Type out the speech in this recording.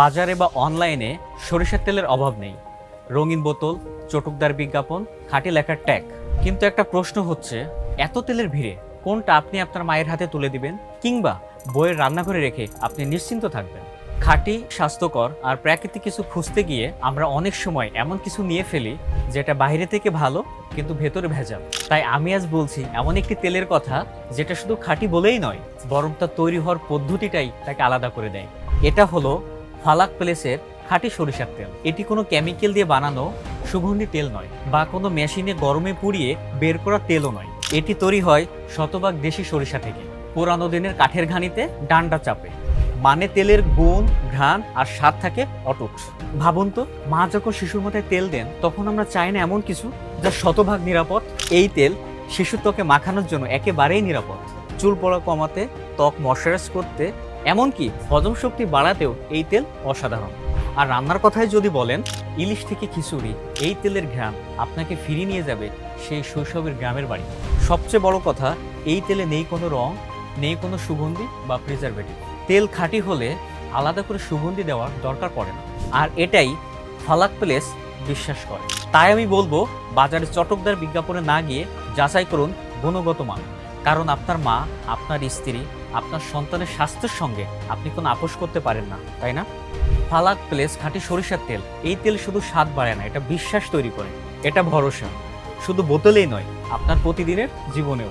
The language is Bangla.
বাজারে বা অনলাইনে সরিষার তেলের অভাব নেই। রঙিন বোতল, চটুকদার বিজ্ঞাপন, খাঁটি লেখার ট্যাগ। কিন্তু একটা প্রশ্ন হচ্ছে, এত তেলের ভিড়ে কোনটা আপনি আপনার মায়ের হাতে তুলে দিবেন কিংবা বইয়ের রান্নাঘরে রেখে আপনি নিশ্চিন্ত থাকবেন? খাঁটি, স্বাস্থ্যকর আর প্রাকৃতিক কিছু খুঁজতে গিয়ে আমরা অনেক সময় এমন কিছু নিয়ে ফেলি যেটা বাইরে থেকে ভালো কিন্তু ভেতরে ভেজাল। তাই আমি আজ বলছি, এমন একটি তেলের কথা যেটা শুধু খাঁটি বলেই নয়, বরং তার তৈরি হওয়ার পদ্ধতিটাই তাকে আলাদা করে দেয়। এটা হলো ফালাক প্লেসের খাঁটি সরিষার তেল। এটি কোনো কেমিক্যাল দিয়ে বানানো সুগন্ধি তেল নয় বা কোনো মেশিনে গরমে পুড়িয়ে বের করা তেলও নয়। এটি তৈরি হয় শতভাগ দেশি সরিষা থেকে। পুরানো দিনের কাঠের ঘানিতে ডান্ডা চাপে। মানে তেলের গুণ, ঘ্রাণ আর স্বাদ থাকে অটুট। ভাবুন তো, মা যখন শিশুর মাথায় তেল দেন, তখন আমরা চাই না এমন কিছু যা শতভাগ নিরাপদ। এই তেল শিশুর ত্বকে মাখানোর জন্য একেবারেই নিরাপদ। চুল পড়া কমাতে, ত্বক ময়শ্চারাইজ করতে এমনকি হজম শক্তি বাড়াতেও এই তেল অসাধারণ। আর রান্নার কথায় যদি বলেন, ইলিশ থেকে খিচুড়ি, এই তেলের ঘ্রাণ আপনাকে ফিরিয়ে নিয়ে যাবে সেই শৈশবের গ্রামের বাড়ি। সবচেয়ে বড় কথা, এই তেলে নেই কোনো রং, নেই কোনো সুগন্ধি বা প্রিজারভেটিভ তেল খাঁটি হলে আলাদা করে সুগন্ধি দেওয়ার দরকার পড়ে না। আর এটাই ফালাক প্লেস বিশ্বাস করে। তাই আমি বলব, বাজারে চটকদার বিজ্ঞাপনে না গিয়ে যাচাই করুন গুণগত মান। কারণ আপনার মা, আপনার স্ত্রী, আপনার সন্তানের স্বাস্থ্যের সঙ্গে আপনি কোনো আপোষ করতে পারেন না, তাই না? ফালাক প্লেস খাঁটি সরিষার তেল, এই তেল শুধু স্বাদ বাড়ায় না, এটা বিশ্বাস তৈরি করে, এটা ভরসা। শুধু বোতলেই নয়, আপনার প্রতিদিনের জীবনেও।